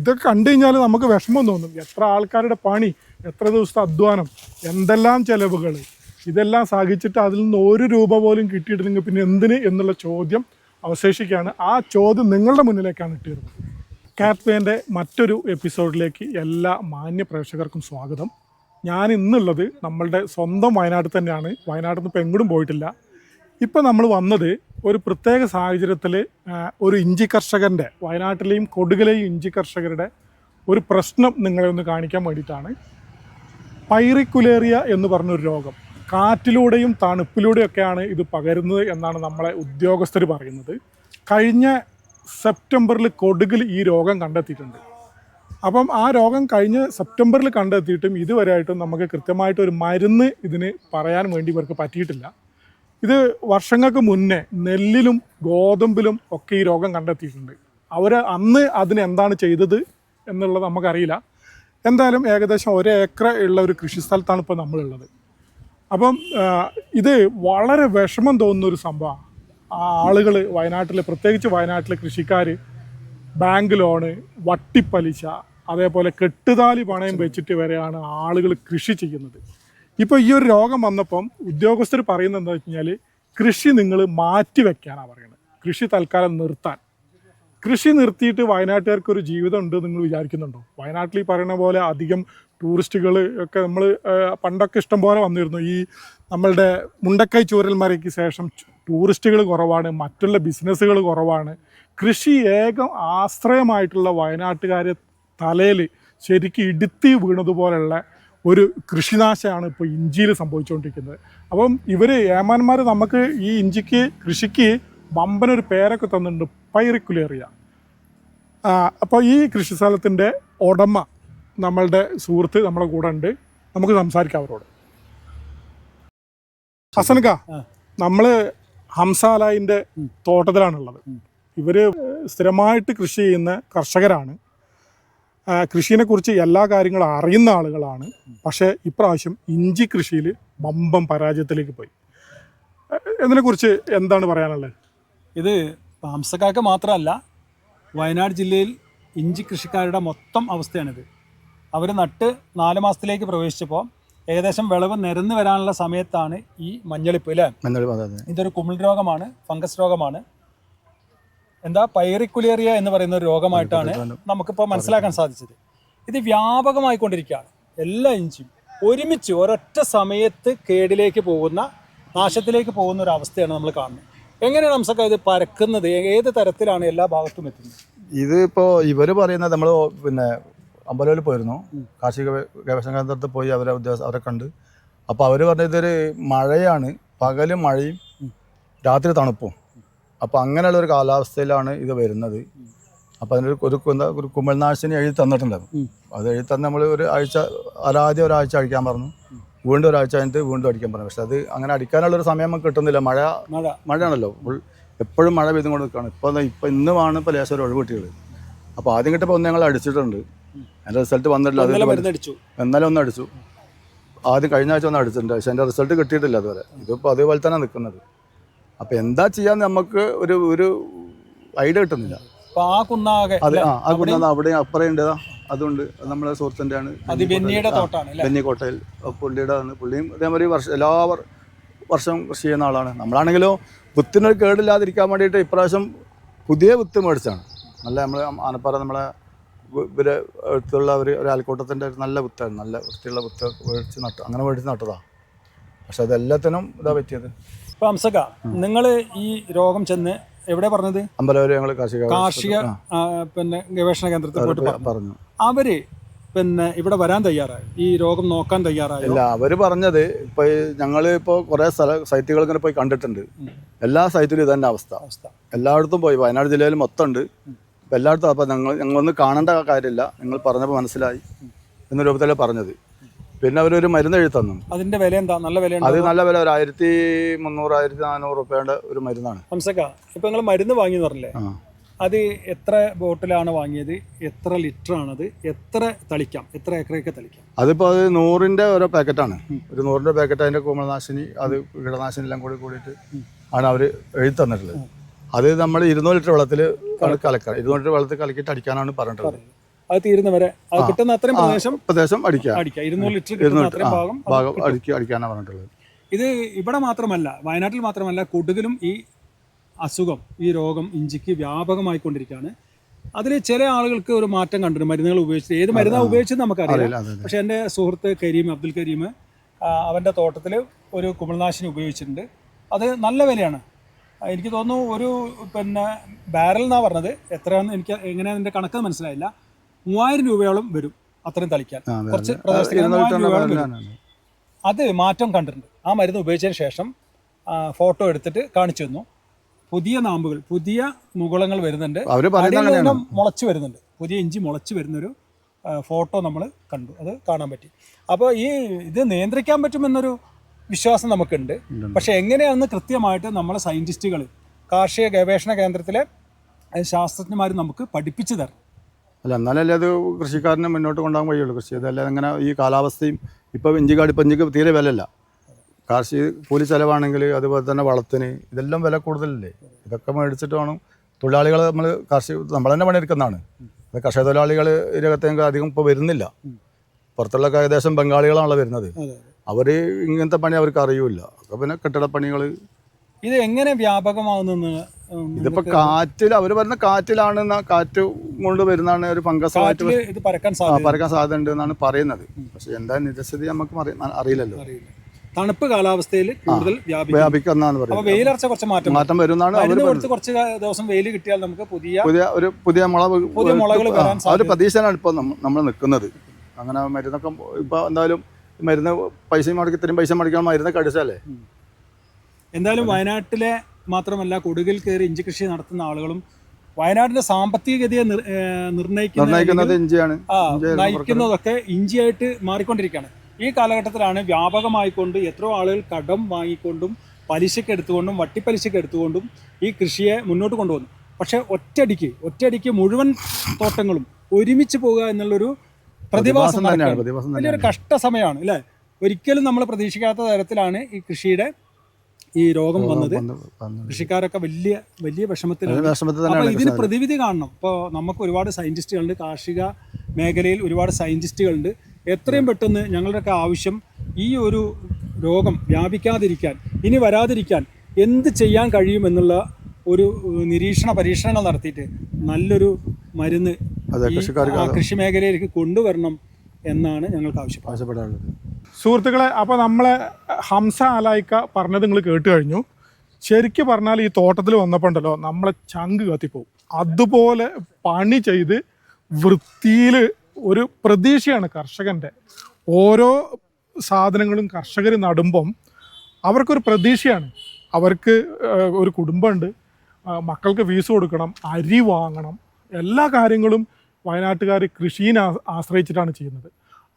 ഇതൊക്കെ കണ്ടു കഴിഞ്ഞാൽ നമുക്ക് വിഷമം തോന്നും. എത്ര ആൾക്കാരുടെ പണി എത്ര ദിവസത്തെ അധ്വാനം എന്തെല്ലാം ചെലവുകൾ ഇതെല്ലാം സഹിച്ചിട്ട് അതിൽ നിന്ന് ഒരു രൂപ പോലും കിട്ടിയിട്ടില്ലെങ്കിൽ പിന്നെ എന്തിന് എന്നുള്ള ചോദ്യം അവശേഷിക്കുകയാണ്. ആ ചോദ്യം നിങ്ങളുടെ മുന്നിലേക്കാണ് ഇട്ടിരുന്നത് കാറ്റ്വേന്റെ മറ്റൊരു എപ്പിസോഡിലേക്ക് എല്ലാ മാന്യ പ്രേക്ഷകർക്കും സ്വാഗതം. ഞാൻ ഇന്നുള്ളത് നമ്മളുടെ സ്വന്തം വയനാട് തന്നെയാണ്. വയനാട്ടിൽ നിന്ന് ഇപ്പം എങ്ങോട്ടും പോയിട്ടില്ല. ഇപ്പം നമ്മൾ വന്നത് ഒരു പ്രത്യേക സാഹചര്യത്തിൽ ഒരു ഇഞ്ചി കർഷകന്റെ വയനാട്ടിലെയും കൊടുകലെയും ഇഞ്ചി കർഷകരുടെ ഒരു പ്രശ്നം നിങ്ങളെ ഒന്ന് കാണിക്കാൻ വേണ്ടിയിട്ടാണ്. പൈറിക്കുലേറിയ എന്ന് പറഞ്ഞൊരു രോഗം. കാറ്റിലൂടെയും തണുപ്പിലൂടെയൊക്കെയാണ് ഇത് പകരുന്നത് എന്നാണ് നമ്മളെ ഉദ്യോഗസ്ഥർ പറയുന്നത്. കഴിഞ്ഞ സെപ്റ്റംബറിൽ കൊടുകിൽ ഈ രോഗം കണ്ടെത്തിയിട്ടുണ്ട്. അപ്പം ആ രോഗം കഴിഞ്ഞ സെപ്റ്റംബറിൽ കണ്ടെത്തിയിട്ടും ഇതുവരെയായിട്ടും നമുക്ക് കൃത്യമായിട്ട് ഒരു മരുന്ന് ഇതിന് പറയാൻ വേണ്ടി ഇവർക്ക് പറ്റിയിട്ടില്ല. ഇത് വർഷങ്ങൾക്ക് മുന്നേ നെല്ലിലും ഗോതമ്പിലും ഒക്കെ ഈ രോഗം കണ്ടെത്തിയിട്ടുണ്ട്. അവർ അന്ന് അതിന് എന്താണ് ചെയ്തത് എന്നുള്ളത് നമുക്കറിയില്ല. എന്തായാലും ഏകദേശം ഒരു ഏക്കർ ഉള്ള ഒരു കൃഷി സ്ഥലത്താണ് ഇപ്പോൾ നമ്മളുള്ളത്. അപ്പം ഇത് വളരെ വിഷമം തോന്നുന്ന ഒരു സംഭവമാണ്. ആളുകൾ വയനാട്ടിലെ പ്രത്യേകിച്ച് വയനാട്ടിലെ കൃഷിക്കാർ ബാങ്ക് ലോണ് വട്ടിപ്പലിശ അതേപോലെ കെട്ടുതാലി പണയം വെച്ചിട്ട് വരെയാണ് ആളുകൾ കൃഷി ചെയ്യുന്നത്. ഇപ്പോൾ ഈ ഒരു രോഗം വന്നപ്പം ഉദ്യോഗസ്ഥർ പറയുന്നത് എന്താ വെച്ച് കഴിഞ്ഞാൽ കൃഷി നിങ്ങൾ മാറ്റി വെക്കാനാണ് പറയുന്നത്. കൃഷി തൽക്കാലം നിർത്താൻ. കൃഷി നിർത്തിയിട്ട് വയനാട്ടുകാർക്ക് ഒരു ജീവിതം ഉണ്ട് നിങ്ങൾ വിചാരിക്കുന്നുണ്ടോ? വയനാട്ടിൽ പറയുന്ന പോലെ അധികം ടൂറിസ്റ്റുകൾ ഒക്കെ നമ്മൾ പണ്ടൊക്കെ ഇഷ്ടം പോലെ വന്നിരുന്നു. ഈ നമ്മളുടെ മുണ്ടക്കൈ ചൂരൽമരയ്ക്ക് ശേഷം ടൂറിസ്റ്റുകൾ കുറവാണ് മറ്റുള്ള ബിസിനസ്സുകൾ കുറവാണ്. കൃഷി ഏകം ആശ്രയമായിട്ടുള്ള വയനാട്ടുകാരെ തലയിൽ ശരിക്കും ഇടുത്തി വീണതുപോലുള്ള ഒരു കൃഷിനാശമാണ് ഇപ്പോൾ ഇഞ്ചിയിൽ സംഭവിച്ചുകൊണ്ടിരിക്കുന്നത്. അപ്പം ഇവർ ഏമാന്മാർ നമുക്ക് ഈ ഇഞ്ചിക്ക് കൃഷിക്ക് വമ്പനൊരു പേരൊക്കെ തന്നിട്ടുണ്ട് പൈറിക്കുലേറിയ. അപ്പോൾ ഈ കൃഷി സ്ഥലത്തിന്റെ ഉടമ നമ്മളുടെ സുഹൃത്ത് നമ്മുടെ കൂടെ ഉണ്ട്. നമുക്ക് സംസാരിക്കാം അവരോട്. ഹസനക്ക നമ്മൾ ഹംസാലായിന്റെ തോട്ടത്തിലാണുള്ളത്. ഇവർ സ്ഥിരമായിട്ട് കൃഷി ചെയ്യുന്ന കർഷകരാണ്. കൃഷിയെക്കുറിച്ച് എല്ലാ കാര്യങ്ങളും അറിയുന്ന ആളുകളാണ്. പക്ഷേ ഇപ്രാവശ്യം ഇഞ്ചി കൃഷിയിൽ ബമ്പം പരാജയത്തിലേക്ക് പോയി. ഇതിനെക്കുറിച്ച് എന്താണ് പറയാനുള്ളത്? ഇത് ഹംസക്കാർക്ക് മാത്രമല്ല വയനാട് ജില്ലയിൽ ഇഞ്ചി കൃഷിക്കാരുടെ മൊത്തം അവസ്ഥയാണിത്. അവർ നട്ട് നാല് മാസത്തിലേക്ക് പ്രവേശിച്ചപ്പോൾ ഏകദേശം വിളവ് നിരന്ന് വരാനുള്ള സമയത്താണ് ഈ മഞ്ഞളിപ്പ് അല്ലേ? ഇതൊരു കുമിൾ രോഗമാണ് ഫംഗസ് രോഗമാണ്. എന്താ പൈറിക്കുലേറിയ എന്ന് പറയുന്ന ഒരു രോഗമായിട്ടാണ് നമുക്കിപ്പോൾ മനസ്സിലാക്കാൻ സാധിച്ചത്. ഇത് വ്യാപകമായിക്കൊണ്ടിരിക്കുകയാണ് എല്ലാ ഇഞ്ചും. ഒരുമിച്ച് ഒരൊറ്റ സമയത്ത് കേടിലേക്ക് പോകുന്ന നാശത്തിലേക്ക് പോകുന്ന ഒരു അവസ്ഥയാണ് നമ്മൾ കാണുന്നത്. എങ്ങനെയാണ് നമുക്ക് ഇത് പരക്കുന്നത്? ഏത് തരത്തിലാണ് എല്ലാ ഭാഗത്തും എത്തുന്നത്? ഇത് ഇപ്പോൾ ഇവർ പറയുന്നത് നമ്മൾ പിന്നെ അമ്പലവിൽ പോയിരുന്നു. കാർഷിക ഗവേ- ഗവേഷണ കേന്ദ്രത്തിൽ പോയി അവരെ ഉദ്യോഗസ്ഥ അവരെ കണ്ട്. അപ്പോൾ അവർ പറഞ്ഞത് ഇതൊരു മഴയാണ്. പകലും മഴയും രാത്രി തണുപ്പും. അപ്പോൾ അങ്ങനെയുള്ള ഒരു കാലാവസ്ഥയിലാണ് ഇത് വരുന്നത്. അപ്പോൾ അതിനൊരു ഒരു എന്താ ഒരു കുമ്മൽനാശിനി എഴുതി തന്നിട്ടുണ്ടായിരുന്നു. അത് എഴുതി തന്നെ നമ്മൾ ഒരു ആഴ്ച ആദ്യം ഒരാഴ്ച അടിക്കാൻ പറഞ്ഞു. വീണ്ടും ഒരാഴ്ച കഴിഞ്ഞിട്ട് വീണ്ടും അടിക്കാൻ പറഞ്ഞു. പക്ഷെ അത് അങ്ങനെ അടിക്കാനുള്ളൊരു സമയം നമുക്ക് കിട്ടുന്നില്ല. മഴ മഴ. മഴയാണല്ലോ. എപ്പോഴും മഴ പെയ്തും കൊണ്ട് നിൽക്കുകയാണ്. ഇപ്പോൾ ഇപ്പം ഇന്നുമാണ് ഇപ്പോൾ ലേശം ഒരു ഒഴിവ് കിട്ടിയത്. അപ്പോൾ ആദ്യം കിട്ടപ്പോൾ ഒന്ന് ഞങ്ങൾ അടിച്ചിട്ടുണ്ട്. അതിന്റെ റിസൾട്ട് വന്നിട്ടില്ല. അത് അടിച്ചു. എന്നാലും ഒന്ന് അടിച്ചു. ആദ്യം കഴിഞ്ഞ ആഴ്ച ഒന്ന് അടിച്ചിട്ടുണ്ട്. പക്ഷെ എന്റെ റിസൾട്ട് കിട്ടിയിട്ടില്ല അതുവരെ ഇതിപ്പോൾ അതേപോലെ തന്നെ നിൽക്കുന്നത്. അപ്പോൾ എന്താ ചെയ്യാൻ നമുക്ക് ഒരു ഒരു ഐഡിയ കിട്ടുന്നില്ല. ആ കുന്നാകെ അത് ആ അവിടെ അപ്പറയുണ്ട് അതുണ്ട്. അതുകൊണ്ട് അത് നമ്മളെ സുഹൃത്തിന്റെ ആണ്. ബെന്നിക്കോട്ടയിൽ. പുള്ളിയുടെ ആണ്. പുള്ളിയും അതേമാതിരി വർഷം എല്ലാ വർഷം വർഷവും കൃഷി ചെയ്യുന്ന ആളാണ്. നമ്മളാണെങ്കിലോ വിത്തിനൊരു കേടില്ലാതിരിക്കാൻ വേണ്ടിയിട്ട് ഇപ്രാവശ്യം പുതിയ വിത്ത് മേടിച്ചാണ് നല്ല നമ്മൾ ആനപ്പാറ നമ്മളെ ഇവരെ അടുത്തുള്ള ഒരു ഒരു ആൽക്കൂട്ടത്തിന്റെ ഒരു നല്ല വിത്തായിരുന്നു നല്ല വൃത്തിയുള്ള വിത്ത് മേടിച്ച് നട്ടു അങ്ങനെ മേടിച്ച് നട്ടതാണ് പക്ഷെ അതെല്ലാത്തിനും ഇതാ പറ്റിയത്. ഇപ്പൊ അംസക നിങ്ങൾ ഈ രോഗം ചെന്ന് എവിടെ പറഞ്ഞത്? അമ്പലവരെ ഞങ്ങൾ കാർഷിക കാർഷിക ആ, പിന്നെ ഗവേഷണ കേന്ദ്രത്തിൽ പോയിട്ട് പറഞ്ഞു. പറഞ്ഞു. അവർ പിന്നെ ഇവിടെ വരാൻ തയ്യാറായി? ഈ രോഗം നോക്കാൻ തയ്യാറായി? അല്ല അവർ പറഞ്ഞത് ഇപ്പൊ ഞങ്ങൾ ഇപ്പോൾ കുറെ സ്ഥല സൈറ്റുകൾ ഇങ്ങനെ പോയി കണ്ടിട്ടുണ്ട്. എല്ലാ സൈറ്റിലും ഇതന്നെ അവസ്ഥ. അവസ്ഥ. എല്ലായിടത്തും പോയി വയനാട് ജില്ലയിൽ മൊത്തം ഉണ്ട് എല്ലായിടത്തും അപ്പോൾ ഞങ്ങൾ ഞങ്ങളൊന്നും കാണേണ്ട കാര്യമില്ല. നിങ്ങൾ പറഞ്ഞപ്പോൾ മനസ്സിലായി. എന്ന രൂപത്തിലാണ് പറഞ്ഞത്. പിന്നെ അവരൊരു മരുന്ന് എഴുതി തന്നു. അതിന്റെ വില എന്താ? നല്ല വില അത് നല്ല വില ഒരു ആയിരത്തി മുന്നൂറ് ആയിരത്തി നാനൂറ് റുപ്യയുടെ ഒരു മരുന്നാണ്. ഹംസക്ക ഇപ്പൊ നിങ്ങൾ മരുന്ന് വാങ്ങി പറഞ്ഞില്ലേ? അത് എത്ര ബോട്ടിലാണ് വാങ്ങിയത്? എത്ര ലിറ്റർ ആണത് എത്ര തളിക്കാം? എത്ര ഏക്കറയൊക്കെ തളിക്കാം? അതിപ്പോൾ അത് നൂറിന്റെ ഓരോ പാക്കറ്റാണ്. ഒരു നൂറിന്റെ പാക്കറ്റ് അതിന്റെ കുമളനാശിനി അത് കീടനാശിനി എല്ലാം കൂടി കൂടിയിട്ട് ആണ് അവർ എഴുതി തന്നിട്ടുള്ളത്. അത് നമ്മൾ ഇരുന്നൂറ് ലിറ്റർ വെള്ളത്തിൽ കലക്കാം. ഇരുന്നൂറ് ലിറ്റർ വെള്ളത്തിൽ കലക്കിയിട്ട് അടിക്കാനാണ് പറഞ്ഞിട്ടുള്ളത്. അത് തീരുന്നവരെ. അത് കിട്ടുന്ന അത്രയും പ്രദേശം പ്രദേശം അടിക്കാം അടിക്കുക. ഇരുന്നൂറ് ലിറ്റർ കിട്ടുന്ന അത്രയും ഭാഗം ഭാഗം. അടിക്കുക അടിക്കാനാണ് പറഞ്ഞിട്ടുള്ളത്. ഇത് ഇവിടെ മാത്രമല്ല വയനാട്ടിൽ മാത്രമല്ല കൂടുതലും ഈ അസുഖം ഈ രോഗം ഇഞ്ചിക്ക് വ്യാപകമായി വ്യാപകമായിക്കൊണ്ടിരിക്കുകയാണ്. അതിൽ ചില ആളുകൾക്ക് ഒരു മാറ്റം കണ്ടു മരുന്നുകൾ ഉപയോഗിച്ച് ഏത് മരുന്നാണ് ഉപയോഗിച്ചത് നമുക്കറിയില്ല അതെ പക്ഷെ എന്റെ സുഹൃത്ത് കരീം അബ്ദുൽ കരീം അവന്റെ തോട്ടത്തിൽ ഒരു കുമിൾനാശിനി ഉപയോഗിച്ചിട്ടുണ്ട്. അത് നല്ല വിലയാണ്. എനിക്ക് തോന്നുന്നു ഒരു പിന്നെ ബാരൽ എന്നാണ് പറഞ്ഞത്. എത്രയാണെന്ന് എനിക്ക് എങ്ങനെയാണ് അതിന്റെ കണക്ക് മനസ്സിലായില്ല. മൂവായിരം രൂപയോളം വരും അത്രയും തളിക്കാൻ. കുറച്ച് അതെ. പ്രദേശത്തേക്ക് മാറ്റം കണ്ടിട്ടുണ്ട്. ആ മരുന്ന് ഉപയോഗിച്ചതിന് ശേഷം ഫോട്ടോ എടുത്തിട്ട് കാണിച്ചു തന്നു. പുതിയ നാമ്പുകൾ പുതിയ മുകുളങ്ങൾ വരുന്നുണ്ട്. മുളച്ചു വരുന്നുണ്ട്. പുതിയ ഇഞ്ചി മുളച്ചു വരുന്നൊരു ഫോട്ടോ നമ്മൾ കണ്ടു. അത് കാണാൻ പറ്റി. അപ്പോൾ ഈ ഇത് നിയന്ത്രിക്കാൻ പറ്റുമെന്നൊരു വിശ്വാസം നമുക്കുണ്ട്. പക്ഷെ എങ്ങനെയാണെന്ന് കൃത്യമായിട്ട് നമ്മളെ സയന്റിസ്റ്റുകൾ കാർഷിക ഗവേഷണ കേന്ദ്രത്തിലെ ശാസ്ത്രജ്ഞന്മാർ നമുക്ക് പഠിപ്പിച്ചു തരണം. അല്ല എന്നാലല്ലേ അത് കൃഷിക്കാരനെ മുന്നോട്ട് കൊണ്ടുപോകാൻ കഴിയുള്ളൂ. കൃഷി അതല്ല അങ്ങനെ ഈ കാലാവസ്ഥയും ഇപ്പോൾ ഇഞ്ചിക്കാട് ഇപ്പം ഇഞ്ചിക്ക് തീരെ വിലയില്ല. കാർഷിക കൂലി ചിലവാണെങ്കിൽ അതുപോലെ തന്നെ വളത്തിന് ഇതെല്ലാം വില കൂടുതലല്ലേ? ഇതൊക്കെ മേടിച്ചിട്ട് വേണം. തൊഴിലാളികൾ നമ്മൾ കാർഷിക നമ്മൾ തന്നെ പണിയെടുക്കുന്നതാണ്. കർഷക തൊഴിലാളികൾ ഇതിനകത്തേക്ക് അധികം ഇപ്പോൾ വരുന്നില്ല. പുറത്തുള്ള ഏകദേശം ബംഗാളികളാണല്ലോ വരുന്നത്. അവർ ഇങ്ങനത്തെ പണി അവർക്ക് അറിയില്ല. അപ്പോൾ പിന്നെ കെട്ടിടപ്പണികൾ ഇത് എങ്ങനെ വ്യാപകമാകുന്നെന്ന് ഉം, ഇതിപ്പോൾ കാറ്റിൽ അവർ പറയുന്ന കാറ്റിലാണ് കാറ്റ് കൊണ്ട് വരുന്നതാണ് ഒരു ഫംഗസ് ആയിട്ട് പരക്കാൻ സാധ്യത ഉണ്ട് എന്നാണ് പറയുന്നത്. പക്ഷെ എന്താ നിജസ്ഥിതി നമുക്ക് അറിയില്ലല്ലോ. തണുപ്പ് കാലാവസ്ഥയിൽ കൂടുതൽ വ്യാപിക്കും. വെയിലറച്ച കുറച്ച് മാറ്റം മാറ്റം വരുന്നതാണ് അവർ കുറച്ച് ദിവസം വെയിൽ കിട്ടിയാൽ നമുക്ക് പുതിയ പുതിയ ഒരു പുതിയ മുള പുതിയ മുളകൾ വരാൻ ആ ഒരു പ്രതീക്ഷയാണ് ഇപ്പോൾ നമ്മൾ നിൽക്കുന്നത്. അങ്ങനെ മരുന്നൊക്കെ ഇപ്പോൾ എന്തായാലും മരുന്ന് പൈസ മുടക്കി ഇത്രയും പൈസ മുടക്കാൻ മരുന്നൊക്കെ അടിച്ചല്ലേ എന്തായാലും വയനാട്ടിലെ മാത്രമല്ല കൊടുകിൽ കയറി ഇഞ്ചി കൃഷി നടത്തുന്ന ആളുകളും വയനാടിന്റെ സാമ്പത്തിക ഗതിയെ നിർണയിക്കുന്നത് ഇഞ്ചിയാണ്. നയിക്കുന്നതൊക്കെ ഇഞ്ചിയായിട്ട് മാറിക്കൊണ്ടിരിക്കുകയാണ്. ഈ കാലഘട്ടത്തിലാണ് വ്യാപകമായിക്കൊണ്ട് എത്രയോ ആളുകൾ കടം വാങ്ങിക്കൊണ്ടും പലിശയ്ക്ക് എടുത്തുകൊണ്ടും എടുത്തുകൊണ്ടും ഈ കൃഷിയെ മുന്നോട്ട് കൊണ്ടുവന്നു പക്ഷെ ഒറ്റയടിക്ക് ഒറ്റയടിക്ക് മുഴുവൻ തോട്ടങ്ങളും ഒരുമിച്ച് പോകുക എന്നുള്ളൊരു പ്രതിഭാസം വലിയൊരു കഷ്ട സമയമാണ് അല്ലേ? ഒരിക്കലും നമ്മൾ പ്രതീക്ഷിക്കാത്ത തരത്തിലാണ് ഈ കൃഷിയുടെ ഈ രോഗം വന്നത് വന്ന് വന്ന് കൃഷിക്കാരൊക്കെ വലിയ വലിയ വിഷമത്തിലാണ്. അപ്പോൾ ഇതിന് പ്രതിവിധി കാണണം. ഇപ്പോൾ നമുക്ക് ഒരുപാട് സയന്റിസ്റ്റുകളുണ്ട് കാർഷിക മേഖലയിൽ ഒരുപാട് സയന്റിസ്റ്റുകളുണ്ട് എത്രയും പെട്ടെന്ന് ഞങ്ങളുടെയൊക്കെ ആവശ്യം ഈ ഒരു രോഗം വ്യാപിക്കാതിരിക്കാൻ ഇനി വരാതിരിക്കാൻ എന്ത് ചെയ്യാൻ കഴിയുമെന്നുള്ള ഒരു നിരീക്ഷണ പരീക്ഷണങ്ങൾ നടത്തിയിട്ട് നല്ലൊരു മരുന്ന് കൃഷി മേഖലയിലേക്ക് കൊണ്ടുവരണം എന്നാണ് ഞങ്ങൾക്ക് ആവശ്യപ്പെടുന്നത്. ആവശ്യപ്പെടാനുള്ളത് സുഹൃത്തുക്കളെ അപ്പോൾ നമ്മളെ ഹംസ അലായിക്ക പറഞ്ഞത് നിങ്ങൾ കേട്ട് കഴിഞ്ഞു. ശരിക്കും പറഞ്ഞാൽ ഈ തോട്ടത്തിൽ വന്നപ്പോൾ ഉണ്ടല്ലോ നമ്മളെ ചങ്ക് കത്തിപ്പോവും. അതുപോലെ പണി ചെയ്ത് വൃത്തിയിൽ ഒരു പ്രതീക്ഷയാണ് കർഷകന്റെ. ഓരോ സാധനങ്ങളും കർഷകർ നടുമ്പം അവർക്കൊരു പ്രതീക്ഷയാണ്. അവർക്ക് ഒരു കുടുംബമുണ്ട്. മക്കൾക്ക് ഫീസ് കൊടുക്കണം അരി വാങ്ങണം. എല്ലാ കാര്യങ്ങളും വയനാട്ടുകാർ കൃഷിയെ ആശ്രയിച്ചിട്ടാണ് ചെയ്യുന്നത്.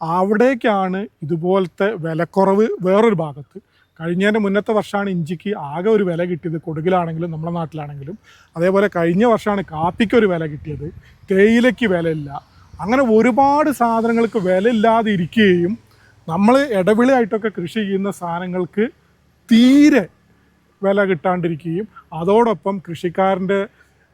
അവിടേക്കാണ് ഇതുപോലത്തെ വിലക്കുറവ് വേറൊരു ഭാഗത്ത്. കഴിഞ്ഞതിന്റെ മുന്നത്തെ വർഷമാണ് ഇഞ്ചിക്ക് ആകെ ഒരു വില കിട്ടിയത് കൊടുകിലാണെങ്കിലും നമ്മുടെ നാട്ടിലാണെങ്കിലും. അതേപോലെ കഴിഞ്ഞ വർഷമാണ് കാപ്പിക്ക് ഒരു വില കിട്ടിയത്. തേയിലയ്ക്ക് വിലയില്ല. അങ്ങനെ ഒരുപാട് സാധനങ്ങൾക്ക് വില ഇല്ലാതെ ഇരിക്കുകയും നമ്മൾ ഇടവിളയായിട്ടൊക്കെ കൃഷി ചെയ്യുന്ന സാധനങ്ങൾക്ക് തീരെ വില കിട്ടാണ്ടിരിക്കുകയും അതോടൊപ്പം കൃഷിക്കാരന്റെ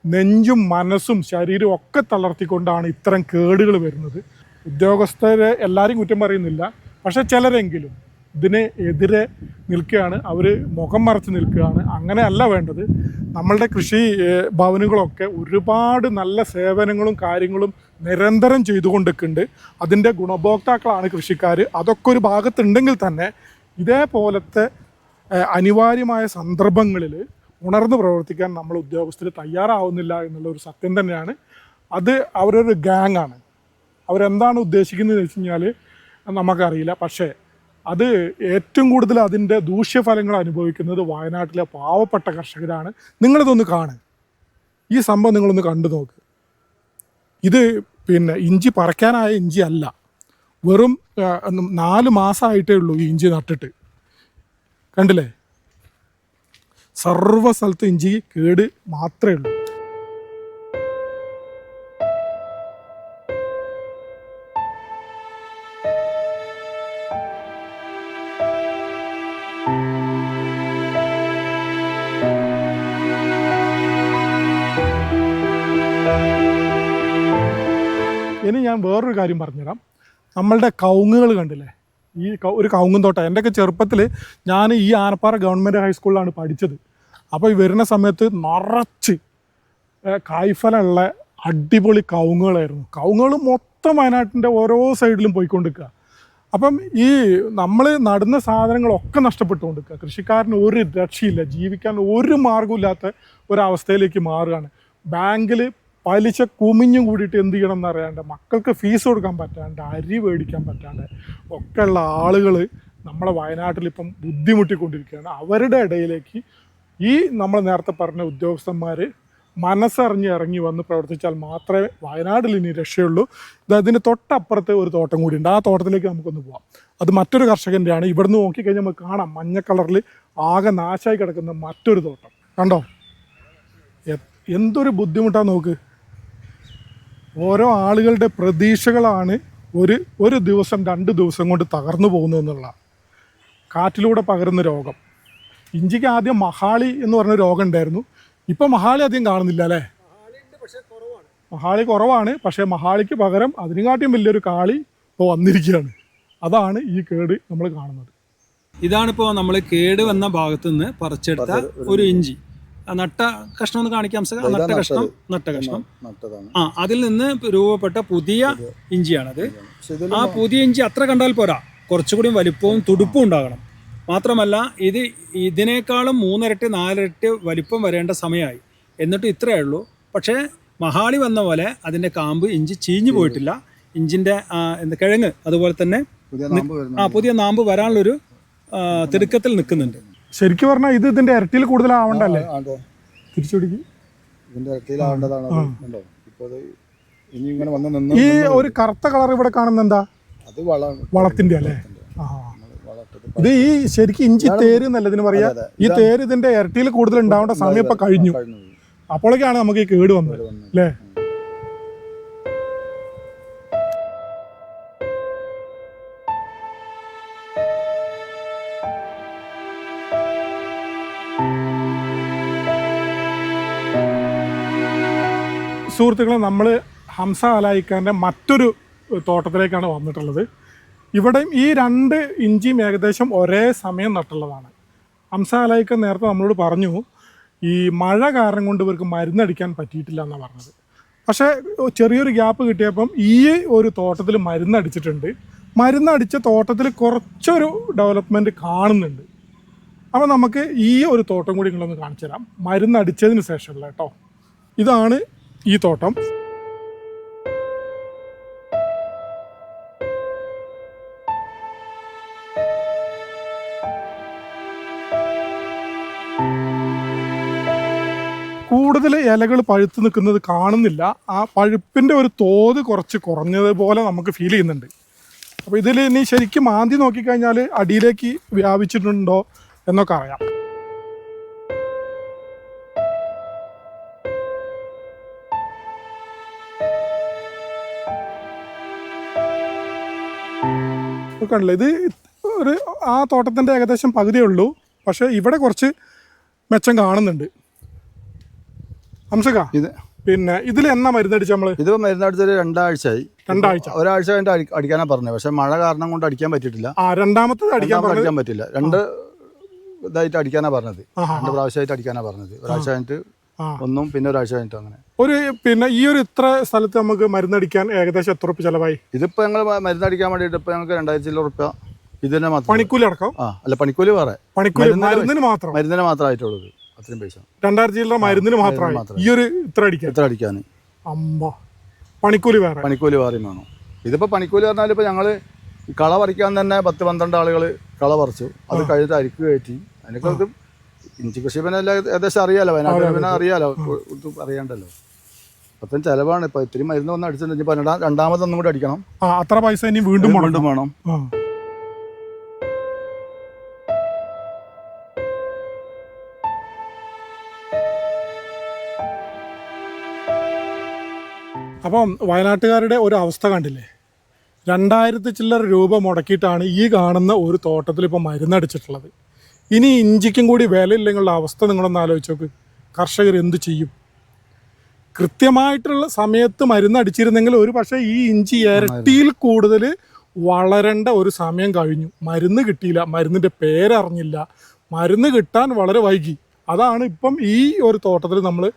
നെഞ്ചും മനസ്സും ശരീരവും ഒക്കെ തളർത്തിക്കൊണ്ടാണ് ഇത്തരം കേടുകൾ വരുന്നത്. ഉദ്യോഗസ്ഥരെ എല്ലാവരും കുറ്റം പറയുന്നില്ല. പക്ഷെ ചിലരെങ്കിലും ഇതിന് എതിരെ നിൽക്കുകയാണ്. അവർ മുഖം മറച്ച് നിൽക്കുകയാണ്. അങ്ങനെയല്ല വേണ്ടത്. നമ്മളുടെ കൃഷി ഭവനുകളൊക്കെ ഒരുപാട് നല്ല സേവനങ്ങളും കാര്യങ്ങളും നിരന്തരം ചെയ്തുകൊണ്ടിരിക്കുന്നുണ്ട്. അതിന്റെ ഗുണഭോക്താക്കളാണ് കൃഷിക്കാർ അതൊക്കെ ഒരു ഭാഗത്തുണ്ടെങ്കിൽ തന്നെ ഇതേപോലത്തെ അനിവാര്യമായ സന്ദർഭങ്ങളിൽ ഉണർന്ന് പ്രവർത്തിക്കാൻ നമ്മൾ ഉദ്യോഗസ്ഥർ തയ്യാറാവുന്നില്ല എന്നുള്ള ഒരു സത്യം തന്നെയാണ്. അത് അവരൊരു ഗാങ്ങാണ് അവരെന്താണ് ഉദ്ദേശിക്കുന്നത് വെച്ച് കഴിഞ്ഞാൽ നമുക്കറിയില്ല. പക്ഷേ അത് ഏറ്റവും കൂടുതൽ അതിന്റെ ദൂഷ്യഫലങ്ങൾ അനുഭവിക്കുന്നത് വയനാട്ടിലെ പാവപ്പെട്ട കർഷകരാണ്. നിങ്ങളിതൊന്ന് കാണുക ഈ സംഭവം നിങ്ങളൊന്ന് കണ്ടു നോക്ക്. ഇത് പിന്നെ ഇഞ്ചി പറിക്കാനായ ഇഞ്ചി അല്ല. വെറും നാല് മാസമായിട്ടേ ഉള്ളൂ ഈ ഇഞ്ചി നട്ടിട്ട്. കണ്ടില്ലേ? സർവ സ്ഥലത്ത് ഇഞ്ചി കേട് മാത്രമേ ഉള്ളൂ. ഞാൻ വേറൊരു കാര്യം പറഞ്ഞുതരാം. നമ്മളുടെ കൗങ്ങുകൾ കണ്ടില്ലേ? ഈ ഒരു കവുങ്ങും തോട്ടം. എന്റെയൊക്കെ ചെറുപ്പത്തിൽ ഞാൻ ഈ ആനപ്പാറ ഗവൺമെന്റ് ഹൈസ്കൂളിലാണ് പഠിച്ചത്. അപ്പോൾ ഈ വരുന്ന സമയത്ത് നിറച്ച് കായ്ഫലമുള്ള അടിപൊളി കൗങ്ങുകളായിരുന്നു. കവുങ്ങുകൾ മൊത്തം വയനാട്ടിന്റെ ഓരോ സൈഡിലും പോയിക്കൊണ്ടിരിക്കുക അപ്പം ഈ നമ്മൾ നടുന്ന സാധനങ്ങളൊക്കെ നഷ്ടപ്പെട്ടുകൊണ്ടിരിക്കുക കൃഷിക്കാരന് ഒരു രക്ഷയില്ല. ജീവിക്കാൻ ഒരു മാർഗമില്ലാത്ത ഒരവസ്ഥയിലേക്ക് മാറുകയാണ്. ബാങ്കിൽ പലിശ കുമിഞ്ഞും കൂടിയിട്ട് എന്ത് ചെയ്യണം എന്നറിയാണ്ട് മക്കൾക്ക് ഫീസ് കൊടുക്കാൻ പറ്റാണ്ട് അരി മേടിക്കാൻ പറ്റാണ്ട് ഒക്കെയുള്ള ആളുകൾ നമ്മളെ വയനാട്ടിൽ ഇപ്പം ബുദ്ധിമുട്ടിക്കൊണ്ടിരിക്കുകയാണ്. അവരുടെ ഇടയിലേക്ക് ഈ നമ്മൾ നേരത്തെ പറഞ്ഞ ഉദ്യോഗസ്ഥന്മാർ മനസ്സറിഞ്ഞ് ഇറങ്ങി വന്ന് പ്രവർത്തിച്ചാൽ മാത്രമേ വയനാട്ടിൽ ഇനി രക്ഷയുള്ളൂ. ഇത് അതിന് തൊട്ടപ്പുറത്ത് ഒരു തോട്ടം കൂടിയുണ്ട് ആ തോട്ടത്തിലേക്ക് നമുക്കൊന്ന് പോവാം. അത് മറ്റൊരു കർഷകന്റെയാണ്. ഇവിടുന്ന് നോക്കിക്കഴിഞ്ഞാൽ നമുക്ക് കാണാം. മഞ്ഞ കളറിൽ ആകെ നാശമായി കിടക്കുന്ന മറ്റൊരു തോട്ടം. കണ്ടോ? എന്തൊരു ബുദ്ധിമുട്ടാണ് നോക്ക്. ഓരോ ആളുകളുടെ പ്രതീക്ഷകളാണ് ഒരു ഒരു ദിവസം രണ്ട് ദിവസം കൊണ്ട് തകർന്നു പോകുന്നതെന്നുള്ള കാറ്റിലൂടെ പകരുന്ന രോഗം. ഇഞ്ചിക്ക് ആദ്യം മഹാളി എന്ന് പറഞ്ഞ രോഗം ഉണ്ടായിരുന്നു. ഇപ്പം മഹാളി അധികം കാണുന്നില്ല അല്ലേ? മഹാളി കുറവാണ് പക്ഷേ മഹാളിക്ക് പകരം അതിനെക്കാട്ടിയും വലിയൊരു കാളി ഇപ്പോൾ വന്നിരിക്കുകയാണ്. അതാണ് ഈ കേട് നമ്മൾ കാണുന്നത്. ഇതാണിപ്പോൾ നമ്മൾ കേട് വന്ന ഭാഗത്തുനിന്ന് പറിച്ചെടുത്ത ഒരു ഇഞ്ചി. നട്ട കഷ്ണം ഒന്ന് കാണിക്കാം സർ. നട്ട കഷ്ണം. നട്ട കഷ്ണം. ആ അതിൽ നിന്ന് രൂപപ്പെട്ട പുതിയ ഇഞ്ചിയാണത്. ആ പുതിയ ഇഞ്ചി അത്ര കണ്ടാൽ പോരാ. കുറച്ചുകൂടി വലിപ്പവും തുടുപ്പും ഉണ്ടാകണം. മാത്രമല്ല ഇത് ഇതിനേക്കാളും മൂന്നിരട്ടി നാലിരട്ടി വലിപ്പം വരേണ്ട സമയമായി. എന്നിട്ട് ഇത്രയേ ഉള്ളൂ. പക്ഷേ മഹാളി വന്ന പോലെ അതിന്റെ കാമ്പ് ഇഞ്ചി ചീഞ്ഞു പോയിട്ടില്ല. ഇഞ്ചിന്റെ എന്താ കിഴങ്ങ് അതുപോലെ തന്നെ ആ പുതിയ നാമ്പ് വരാനുള്ളൊരു തിടുക്കത്തിൽ നിൽക്കുന്നുണ്ട്. ശരിക്കും പറഞ്ഞാൽ ഇത് ഇതിന്റെ ഇരട്ടിയിൽ കൂടുതൽ ആവണ്ടല്ലേ തിരിച്ചുപിടിക്ക് ഇതിന്റെ ഇനി ഇങ്ങനെ വന്ന് നിന്ന് ഈ ഒരു കറുത്ത കളർ ഇവിടെ കാണുന്ന എന്താ? അത് വളം വളത്തിന്റെ അല്ലേ? ഇത് ഈ ശരിക്കും ഇഞ്ചി തേര് എന്നല്ല ഇതിന് പറയാ? ഈ തേര് ഇതിന്റെ ഇരട്ടിയിൽ കൂടുതൽ ഉണ്ടാവേണ്ട സമയം ഇപ്പൊ കഴിഞ്ഞു. അപ്പോഴേക്കാണ് നമുക്ക് ഈ കേട് വന്നത്. അല്ലേ? സുഹൃത്തുക്കളെ നമ്മൾ ഹംസ അലായിക്കാന്റെ മറ്റൊരു തോട്ടത്തിലേക്കാണ് വന്നിട്ടുള്ളത്. ഇവിടെയും ഈ രണ്ട് ഇഞ്ചിയും ഏകദേശം ഒരേ സമയം നട്ടുള്ളതാണ്. ഹംസ അലായിക്ക നേരത്തെ നമ്മളോട് പറഞ്ഞു ഈ മഴ കാരണം കൊണ്ട് ഇവർക്ക് മരുന്നടിക്കാൻ പറ്റിയിട്ടില്ല എന്നാണ് പറഞ്ഞത്. പക്ഷേ ചെറിയൊരു ഗ്യാപ്പ് കിട്ടിയപ്പം ഈ ഒരു തോട്ടത്തിൽ മരുന്നടിച്ചിട്ടുണ്ട്. മരുന്നടിച്ച തോട്ടത്തിൽ കുറച്ചൊരു ഡെവലപ്മെന്റ് കാണുന്നുണ്ട്. അപ്പോൾ നമുക്ക് ഈ ഒരു തോട്ടം കൂടി നിങ്ങളൊന്ന് കാണിച്ചു തരാം മരുന്നടിച്ചതിന് ശേഷമുള്ള കേട്ടോ. ഇതാണ് ഈ തോട്ടം. കൂടുതൽ ഇലകൾ പഴുത്ത് നിൽക്കുന്നത് കാണുന്നില്ല. ആ പഴുപ്പിന്റെ ഒരു തോത് കുറച്ച് കുറഞ്ഞതുപോലെ നമുക്ക് ഫീൽ ചെയ്യുന്നുണ്ട്. അപ്പോൾ ഇതിൽ ഇനി ശരിക്കും മാന്തി നോക്കിക്കഴിഞ്ഞാൽ അടിയിലേക്ക് വ്യാപിച്ചിട്ടുണ്ടോ എന്നൊക്കെ അറിയാം. കണ്ടില്ല. ഇത് ഒരു ആ തോട്ടത്തിന്റെ ഏകദേശം പകുതിയേ ഉള്ളൂ. പക്ഷേ ഇവിടെ കുറച്ച് മെച്ചം കാണുന്നുണ്ട്. ഹംസക ഇത് പിന്നെ ഇതിൽ എന്നാ മരുന്നടിച്ച നമ്മൾ? ഇത് മരുന്നടിച്ചൊരു രണ്ടാഴ്ചയായി. രണ്ടാഴ്ച. ഒരാഴ്ച കഴിഞ്ഞിട്ട് അടി- അടിക്കാനാ പറഞ്ഞത്. പക്ഷെ മഴ കാരണം കൊണ്ട് അടിക്കാൻ പറ്റിയിട്ടില്ല. ആ രണ്ടാമത്തത് അടിക്കാൻ അടിക്കാൻ പറ്റില്ല രണ്ട് ഇതായിട്ട് അടിക്കാനാ പറഞ്ഞത്. രണ്ട് പ്രാവശ്യമായിട്ട് അടിക്കാനാ പറഞ്ഞത്. ഒരാഴ്ച കഴിഞ്ഞിട്ട് ഒന്നും പിന്നെ ഒരാഴ്ച കഴിഞ്ഞിട്ട് അങ്ങനെ. ഒരു പിന്നെ ഈ ഒരു ഇത്ര സ്ഥലത്ത് നമുക്ക് മരുന്നടിക്കാൻ ഏകദേശം എത്ര ഉറുപ്പ് ചിലവായി? ഇതിപ്പോ ഞങ്ങൾ മരുന്നടിക്കാൻ വേണ്ടിയിട്ട് ഇപ്പൊ ഞങ്ങൾക്ക് രണ്ടായിരത്തി ഉറുപ്പ്യ ഇതിനെ മാത്രം. പണിക്കൂലി അടക്കം? ആ അല്ല പണിക്കൂലി വേറെ. പണിക്കൂലി മരുന്നിന് മാത്രം? മരുന്നിനെ മാത്രമായിട്ടുള്ളത് അത്രയും പൈസ. രണ്ടായിരത്തി ചില്ലറ മരുന്നിന് മാത്രം. ഈ ഒരു ഇത്ര അടിക്കാൻ? ഇത്ര അടിക്കാൻ അമ്മ. പണിക്കൂലി വേറെ. പണിക്കൂലി വേറെയും വേണം. ഇതിപ്പോ പണിക്കൂലി പറഞ്ഞാൽ ഇപ്പൊ ഞങ്ങൾ കള പറിക്കാൻ തന്നെ പത്ത് പന്ത്രണ്ട് ആളുകൾ കള പറിച്ചു. അത് കഴിഞ്ഞിട്ട് അരിക്ക് കയറ്റി. അതിനൊക്കെ ഇഞ്ചി കൃഷി പിന്നെ എല്ലാം ഏകദേശം അറിയാലോ വയനാട്ടിൽ പിന്നെ അറിയാലോ. അറിയാണ്ടല്ലോ. അത്രയും ചെലവാണ്. ഇപ്പൊ ഇത്തിരി മരുന്ന് വന്ന് അടിച്ചിട്ടുണ്ട്. ഇപ്പൊ രണ്ടാ- രണ്ടാമതൊന്നും കൂടി അടിക്കണം. അത്ര പൈസ ഇനി വീണ്ടും വീണ്ടും വേണം അപ്പം വയനാട്ടുകാരുടെ ഒരു അവസ്ഥ കണ്ടില്ലേ? രണ്ടായിരത്തി ചില്ലറ രൂപ മുടക്കിയിട്ടാണ് ഈ കാണുന്ന ഒരു തോട്ടത്തിൽ ഇപ്പോൾ മരുന്നടിച്ചിട്ടുള്ളത്. ഇനി ഇഞ്ചിക്കും കൂടി വില ഇല്ലെങ്കിലുള്ള അവസ്ഥ നിങ്ങളൊന്ന് ആലോചിച്ച് നോക്ക്. കർഷകർ എന്ത് ചെയ്യും? കൃത്യമായിട്ടുള്ള സമയത്ത് മരുന്ന് അടിച്ചിരുന്നെങ്കിൽ ഒരു പക്ഷേ ഈ ഇഞ്ചി ഇരട്ടിയിൽ കൂടുതൽ വളരേണ്ട ഒരു സമയം കഴിഞ്ഞു. മരുന്ന് കിട്ടിയില്ല. മരുന്നിന്റെ പേരറിഞ്ഞില്ല. മരുന്ന് കിട്ടാൻ വളരെ വൈകി. അതാണ് ഇപ്പം ഈ ഒരു തോട്ടത്തിൽ നമ്മൾ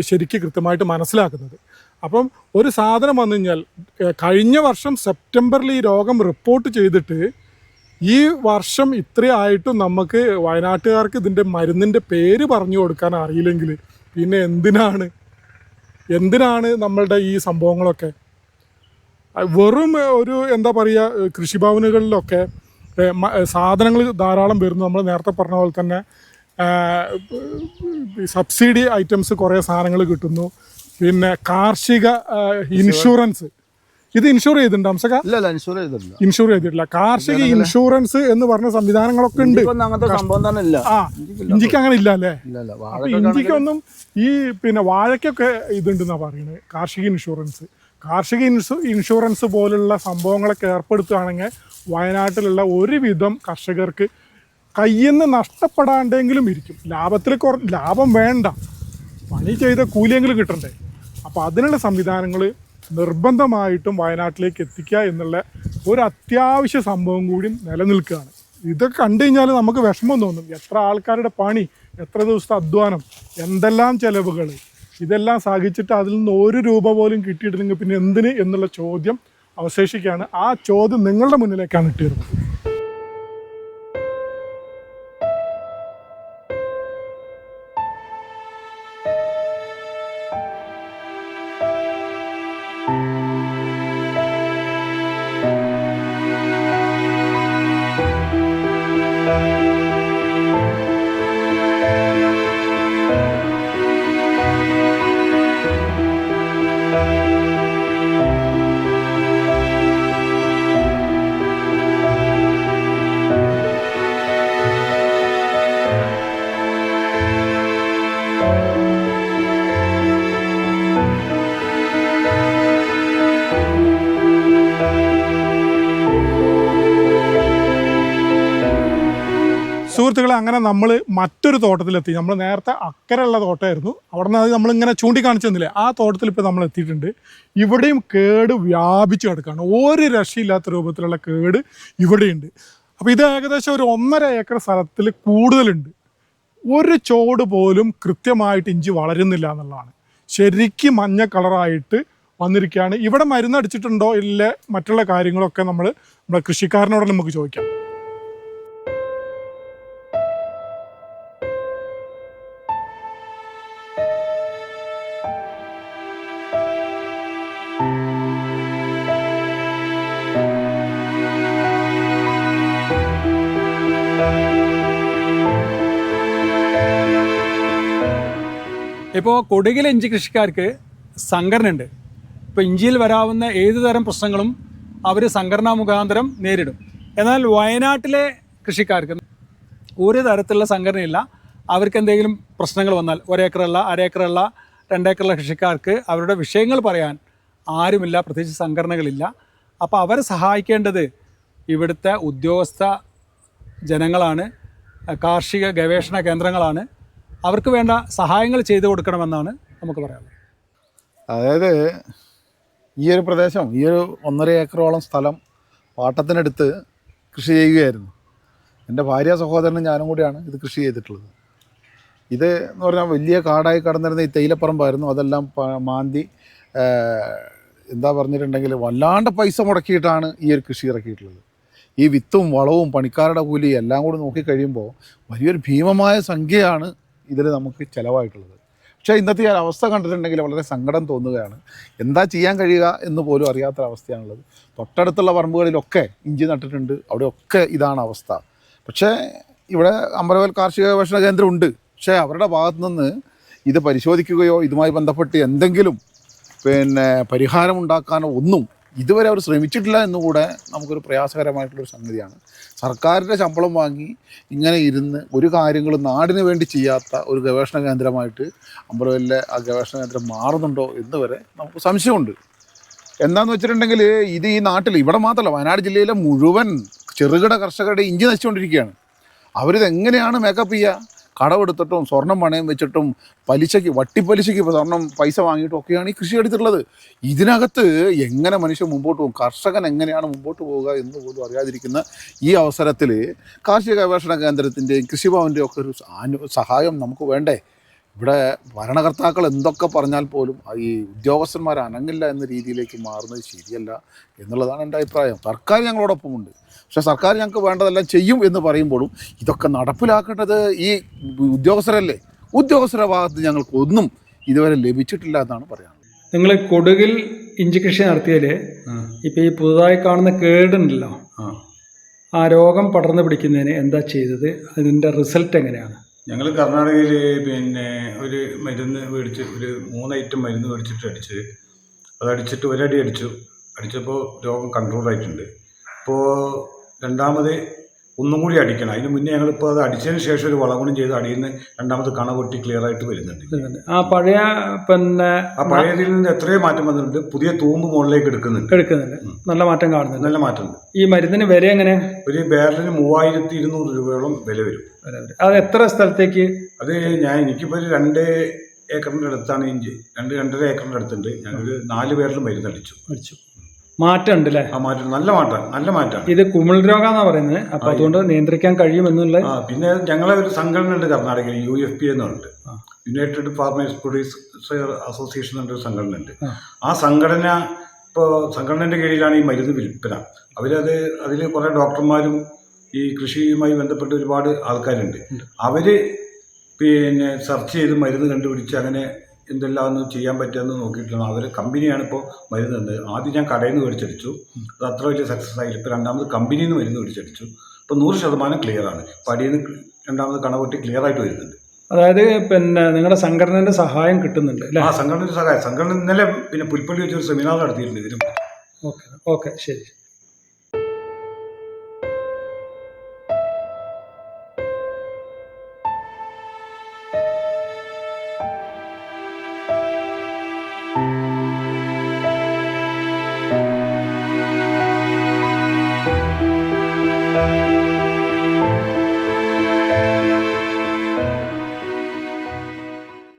ശരിക്കും കൃത്യമായിട്ട് മനസ്സിലാക്കുന്നത്. അപ്പം ഒരു സാധനം വന്നു കഴിഞ്ഞാൽ കഴിഞ്ഞ വർഷം സെപ്റ്റംബറിൽ ഈ രോഗം റിപ്പോർട്ട് ചെയ്തിട്ട് ഈ വർഷം ഇത്രയായിട്ടും നമുക്ക് വയനാട്ടുകാർക്ക് ഇതിന്റെ മരുന്നിന്റെ പേര് പറഞ്ഞു കൊടുക്കാൻ അറിയില്ലെങ്കിൽ പിന്നെ എന്തിനാണ്? എന്തിനാണ് നമ്മളുടെ ഈ സംഭവങ്ങളൊക്കെ? വെറും ഒരു എന്താ പറയുക കൃഷിഭവനുകളിലൊക്കെ സാധനങ്ങൾ ധാരാളം വരുന്നു. നമ്മൾ നേരത്തെ പറഞ്ഞ പോലെ തന്നെ സബ്സിഡി ഐറ്റംസ് കുറേ സാധനങ്ങൾ കിട്ടുന്നു. പിന്നെ കാർഷിക ഇൻഷുറൻസ്. ഇത് ഇൻഷുർ ചെയ്തിട്ടുണ്ട് അംസക ഇല്ല ഇൻഷുർ ചെയ്തിട്ടില്ല. ഇൻഷുർ ചെയ്തിട്ടില്ല. കാർഷിക ഇൻഷുറൻസ് എന്ന് പറഞ്ഞ സംവിധാനങ്ങളൊക്കെ ഉണ്ട്. ഇപ്പം അങ്ങനത്തെ സംഭവം തന്നെ ഇല്ല. ആ ഇഞ്ചിക്ക് അങ്ങനെ ഇല്ല അല്ലേ? ഇഞ്ചിക്കൊന്നും ഈ പിന്നെ വാഴയ്ക്കൊക്കെ ഇതുണ്ടെന്നാ പറയുന്നത് കാർഷിക ഇൻഷുറൻസ് കാർഷിക ഇൻഷു ഇൻഷുറൻസ് പോലുള്ള സംഭവങ്ങളൊക്കെ ഏർപ്പെടുത്തുകയാണെങ്കിൽ വയനാട്ടിലുള്ള ഒരുവിധം കർഷകർക്ക് കയ്യിൽ നിന്ന് നഷ്ടപ്പെടാണ്ടെങ്കിലും ഇരിക്കും. ലാഭത്തിൽ കുറ ലാഭം വേണ്ട. പണി ചെയ്ത കൂലിയെങ്കിലും കിട്ടണ്ടേ. അപ്പോൾ അതിനുള്ള സംവിധാനങ്ങൾ നിർബന്ധമായിട്ടും വയനാട്ടിലേക്ക് എത്തിക്കുക എന്നുള്ള ഒരു അത്യാവശ്യ സംഭവം കൂടി നിലനിൽക്കുകയാണ്. ഇതൊക്കെ കണ്ടു കഴിഞ്ഞാൽ നമുക്ക് വിഷമം തോന്നും. എത്ര ആൾക്കാരുടെ പണി എത്ര ദിവസത്തെ അധ്വാനം എന്തെല്ലാം ചിലവുകൾ ഇതെല്ലാം സഹിച്ചിട്ട് അതിൽ നിന്ന് ഒരു രൂപ പോലും കിട്ടിയിട്ടില്ലെങ്കിൽ പിന്നെ എന്തിന് എന്നുള്ള ചോദ്യം അവശേഷിക്കുകയാണ്. ആ ചോദ്യം നിങ്ങളുടെ മുന്നിലേക്കാണ് ഇട്ടിരുന്നത്. നമ്മൾ മറ്റൊരു തോട്ടത്തിലെത്തി. നമ്മൾ നേരത്തെ അക്കരെയുള്ള തോട്ടമായിരുന്നു. അവിടെ നിന്ന് അത് നമ്മളിങ്ങനെ ചൂണ്ടിക്കാണിച്ചു തന്നില്ലേ? ആ തോട്ടത്തിൽ ഇപ്പോൾ നമ്മൾ എത്തിയിട്ടുണ്ട്. ഇവിടെയും കേട് വ്യാപിച്ചു കിടക്കുകയാണ് ഒരു രക്ഷയില്ലാത്ത രൂപത്തിലുള്ള കേട് ഇവിടെയുണ്ട്. അപ്പോൾ ഇത് ഏകദേശം ഒരു ഒന്നര ഏക്കർ സ്ഥലത്തിൽ കൂടുതലുണ്ട്. ഒരു ചോട് പോലും കൃത്യമായിട്ട് ഇഞ്ചി വളരുന്നില്ല എന്നുള്ളതാണ്. ശരിക്കും മഞ്ഞ കളറായിട്ട് വന്നിരിക്കുകയാണ്. ഇവിടെ മരുന്ന് അടിച്ചിട്ടുണ്ടോ ഇല്ല? മറ്റുള്ള കാര്യങ്ങളൊക്കെ നമ്മൾ നമ്മുടെ കൃഷിക്കാരനോട് നമുക്ക് ചോദിക്കാം. ഇപ്പോൾ കൊടുകിൽ ഇഞ്ചി കൃഷിക്കാർക്ക് സംഘടന ഉണ്ട് ഇപ്പോൾ ഇഞ്ചിയിൽ വരാവുന്ന ഏത് തരം പ്രശ്നങ്ങളും അവർ സംഘടനാ മുഖാന്തരം നേരിടും. എന്നാൽ വയനാട്ടിലെ കൃഷിക്കാർക്ക് ഒരു തരത്തിലുള്ള സംഘടനയില്ല. അവർക്ക് എന്തെങ്കിലും പ്രശ്നങ്ങൾ വന്നാൽ ഒരേക്കറുള്ള അരേക്കറുള്ള രണ്ടേക്കറുള്ള കൃഷിക്കാർക്ക് അവരുടെ വിഷയങ്ങൾ പറയാൻ ആരുമില്ല പ്രത്യേകിച്ച് സംഘടനകളില്ല. അപ്പോൾ അവരെ സഹായിക്കേണ്ടത് ഇവിടുത്തെ ഉദ്യോഗസ്ഥ ജനങ്ങളാണ് കാർഷിക ഗവേഷണ കേന്ദ്രങ്ങളാണ്. അവർക്ക് വേണ്ട സഹായങ്ങൾ ചെയ്തു കൊടുക്കണമെന്നാണ് നമുക്ക് പറയാനുള്ളത്. അതായത് ഈ ഒരു പ്രദേശം ഈ ഒരു ഒന്നര ഏക്കറോളം സ്ഥലം പാട്ടത്തിനടുത്ത് കൃഷി ചെയ്യുകയായിരുന്നു. എന്റെ ഭാര്യ സഹോദരനും ഞാനും കൂടിയാണ് ഇത് കൃഷി ചെയ്തിട്ടുള്ളത്. ഇത് എന്ന് പറഞ്ഞാൽ വലിയ കാടായി കടന്നിരുന്ന ഈ തേയിലപ്പറമ്പായിരുന്നു. അതെല്ലാം മാന്തി എന്താ പറഞ്ഞിട്ടുണ്ടെങ്കിൽ വല്ലാണ്ട് പൈസ മുടക്കിയിട്ടാണ് ഈ ഒരു കൃഷി ഇറക്കിയിട്ടുള്ളത്. ഈ വിത്തും വളവും പണിക്കാരുടെ കൂലി എല്ലാം കൂടി നോക്കിക്കഴിയുമ്പോൾ വലിയൊരു ഭീമമായ സംഖ്യയാണ് ഇതിൽ നമുക്ക് ചിലവായിട്ടുള്ളത്. പക്ഷേ ഇന്നത്തെ ഈ അവസ്ഥ കണ്ടിട്ടുണ്ടെങ്കിൽ വളരെ സങ്കടം തോന്നുകയാണ്. എന്താ ചെയ്യാൻ കഴിയുക എന്ന് പോലും അറിയാത്ത അവസ്ഥയാണുള്ളത് തൊട്ടടുത്തുള്ള പറമ്പുകളിലൊക്കെ ഇഞ്ചി നട്ടിട്ടുണ്ട്. അവിടെയൊക്കെ ഇതാണ് അവസ്ഥ. പക്ഷേ ഇവിടെ അമ്പലവൽ കാർഷിക ഗവേഷണ കേന്ദ്രം ഉണ്ട് പക്ഷേ അവരുടെ ഭാഗത്തു നിന്ന് ഇത് പരിശോധിക്കുകയോ ഇതുമായി ബന്ധപ്പെട്ട് എന്തെങ്കിലും പിന്നെ പരിഹാരമുണ്ടാക്കാനോ ഒന്നും ഇതുവരെ അവർ ശ്രമിച്ചിട്ടില്ല എന്നുകൂടെ നമുക്കൊരു പ്രയാസകരമായിട്ടുള്ളൊരു സംഗതിയാണ്. സർക്കാരിന്റെ ശമ്പളം വാങ്ങി ഇങ്ങനെ ഇരുന്ന് ഒരു കാര്യങ്ങളും നാടിന് വേണ്ടി ചെയ്യാത്ത ഒരു ഗവേഷണ കേന്ദ്രമായിട്ട് അമ്പലവല്ലെ ആ ഗവേഷണ കേന്ദ്രം മാറുന്നുണ്ടോ എന്ന് വരെ നമുക്ക് സംശയമുണ്ട്. എന്താന്ന് വെച്ചിട്ടുണ്ടെങ്കിൽ ഇത് ഈ നാട്ടിൽ ഇവിടെ മാത്രമല്ല വയനാട് ജില്ലയിലെ മുഴുവൻ ചെറുകിട കർഷകരുടെ ഇഞ്ചി നശിച്ചുകൊണ്ടിരിക്കുകയാണ്. അവരിത് എങ്ങനെയാണ് മേക്കപ്പ് ചെയ്യുക കടമെടുത്തിട്ടും സ്വർണം പണയം വെച്ചിട്ടും പലിശയ്ക്ക് വട്ടിപ്പലിശയ്ക്ക് സ്വർണം പൈസ വാങ്ങിയിട്ടും ഒക്കെയാണ് ഈ കൃഷി എടുത്തിട്ടുള്ളത്. ഇതിനകത്ത് എങ്ങനെ മനുഷ്യൻ മുമ്പോട്ട് പോകും? കർഷകൻ എങ്ങനെയാണ് മുമ്പോട്ട് പോവുക എന്ന് പോലും അറിയാതിരിക്കുന്ന ഈ അവസരത്തിൽ കാർഷിക ഗവേഷണ കേന്ദ്രത്തിന്റെയും കൃഷിഭവന്റെയും ഒക്കെ ഒരു സഹായം നമുക്ക് വേണ്ടേ? ഇവിടെ ഭരണകർത്താക്കൾ എന്തൊക്കെ പറഞ്ഞാൽ പോലും ഈ ഉദ്യോഗസ്ഥന്മാർ അനങ്ങില്ല എന്ന രീതിയിലേക്ക് മാറുന്നത് ശരിയല്ല എന്നുള്ളതാണ് എന്റെ അഭിപ്രായം. സർക്കാർ ഞങ്ങളോടൊപ്പമുണ്ട്. പക്ഷേ സർക്കാർ ഞങ്ങൾക്ക് വേണ്ടതെല്ലാം ചെയ്യും എന്ന് പറയുമ്പോഴും ഇതൊക്കെ നടപ്പിലാക്കേണ്ടത് ഈ ഉദ്യോഗസ്ഥരല്ലേ? ഉദ്യോഗസ്ഥരുടെ ഭാഗത്ത് ഞങ്ങൾക്കൊന്നും ഇതുവരെ ലഭിച്ചിട്ടില്ല എന്നാണ് പറയുന്നത് നിങ്ങൾ കൊടുകിൽ ഇഞ്ചി കൃഷി നടത്തിയാൽ ഇപ്പം ഈ പുതുതായി കാണുന്ന കേടുണ്ടല്ലോ? ആ. രോഗം പടർന്നു പിടിക്കുന്നതിന് എന്താ ചെയ്തത്? അതിന്റെ റിസൾട്ട് എങ്ങനെയാണ്? ഞങ്ങൾ കർണാടകയിൽ പിന്നെ ഒരു മരുന്ന് മേടിച്ച് ഒരു മൂന്ന് ഐറ്റം മരുന്ന് മേടിച്ചിട്ട് അടിച്ച്. അത് അടിച്ചിട്ട് ഒരടി അടിച്ചു. അടിച്ചപ്പോൾ രോഗം കൺട്രോൾ ആയിട്ടുണ്ട്. ഇപ്പോൾ രണ്ടാമത് ഒന്നും കൂടി അടിക്കണം. അതിന് മുന്നേ ഞങ്ങളിപ്പോൾ അത് അടിച്ചതിന് ശേഷം ഒരു വളഗുണം ചെയ്ത് അടിയിൽ നിന്ന് രണ്ടാമത് കണ പൊട്ടി ക്ലിയർ ആയിട്ട് വരുന്നുണ്ട്. ആ പഴയ പിന്നെ ആ പഴയതിൽ നിന്ന് എത്രയോ മാറ്റം വന്നിട്ടുണ്ട്. പുതിയ തൂമ്പ് മുകളിലേക്ക് എടുക്കുന്നുണ്ട്. എടുക്കുന്നുണ്ട്. നല്ല മാറ്റം കാണുന്നുണ്ട്. നല്ല മാറ്റമുണ്ട്. ഈ മരുന്നിന് വില എങ്ങനെ? ഒരു ബാരലിന് മൂവായിരത്തി ഇരുന്നൂറ് രൂപയോളം വില വരും. അത് എത്ര സ്ഥലത്തേക്ക്? അത് ഞാൻ എനിക്കിപ്പോൾ ഒരു രണ്ട് ഏക്കറിന്റെ അടുത്താണ് ഇഞ്ചി. രണ്ട് രണ്ടര ഏക്കറിന്റെ അടുത്തുണ്ട്. ഞാനൊരു നാല് പേരിലും മരുന്നടിച്ചു മേടിച്ചു മാറ്റം ഉണ്ട് അല്ലേ ആ മാറ്റം. നല്ല മാറ്റം. നല്ല മാറ്റം. ഇത് കുമിൾ രോഗം എന്നാ പറയുന്നത് അപ്പൊ അതുകൊണ്ട് നിയന്ത്രിക്കാൻ കഴിയുമെന്നുള്ള ആ പിന്നെ ഞങ്ങളെ ഒരു സംഘടന ഉണ്ട് കർണാടകയിൽ യു എഫ് പി എന്നുണ്ട്. യുണൈറ്റഡ് ഫാർമേഴ്സ് പ്രൊഡ്യൂസർ അസോസിയേഷൻ എന്നൊരു സംഘടന ഉണ്ട് ആ. ആ സംഘടന ഇപ്പോൾ സംഘടനയുടെ കീഴിലാണ് ഈ മരുന്ന് വിൽപ്പന. അവരത് അതിൽ കുറേ ഡോക്ടർമാരും ഈ കൃഷിയുമായി ബന്ധപ്പെട്ട് ഒരുപാട് ആൾക്കാരുണ്ട്. അവർ പിന്നെ സെർച്ച് ചെയ്ത് മരുന്ന് കണ്ടുപിടിച്ച് അങ്ങനെ എന്തെല്ലാം ഒന്ന് ചെയ്യാൻ പറ്റുമെന്ന് നോക്കിയിട്ടുള്ള അവർ കമ്പനിയാണ് ഇപ്പോൾ മരുന്ന് തന്നത് ആദ്യം ഞാൻ കടയിൽ നിന്ന് മേടിച്ചടിച്ചു അത് അത്ര വലിയ സക്സസ് ആയില്ല. ഇപ്പോൾ രണ്ടാമത് കമ്പനിയിൽ നിന്ന് മരുന്ന് മേടിച്ചടിച്ചു ഇപ്പോൾ നൂറ് ശതമാനം ക്ലിയർ ആണ്. പടിയിൽ നിന്ന് രണ്ടാമത് കണപൊട്ടി ക്ലിയർ ആയിട്ട് വരുന്നുണ്ട്. അതായത് പിന്നെ നിങ്ങളുടെ സംഘടനയുടെ സഹായം കിട്ടുന്നുണ്ട് അല്ലേ? ആ സംഘടനയുടെ സഹായം. സംഘടന ഇന്നലെ പിന്നെ പുൽപ്പള്ളി വെച്ചൊരു സെമിനാർ നടത്തിയിട്ടുണ്ട് ഇതിനും ഓക്കെ ഓക്കെ ശരി.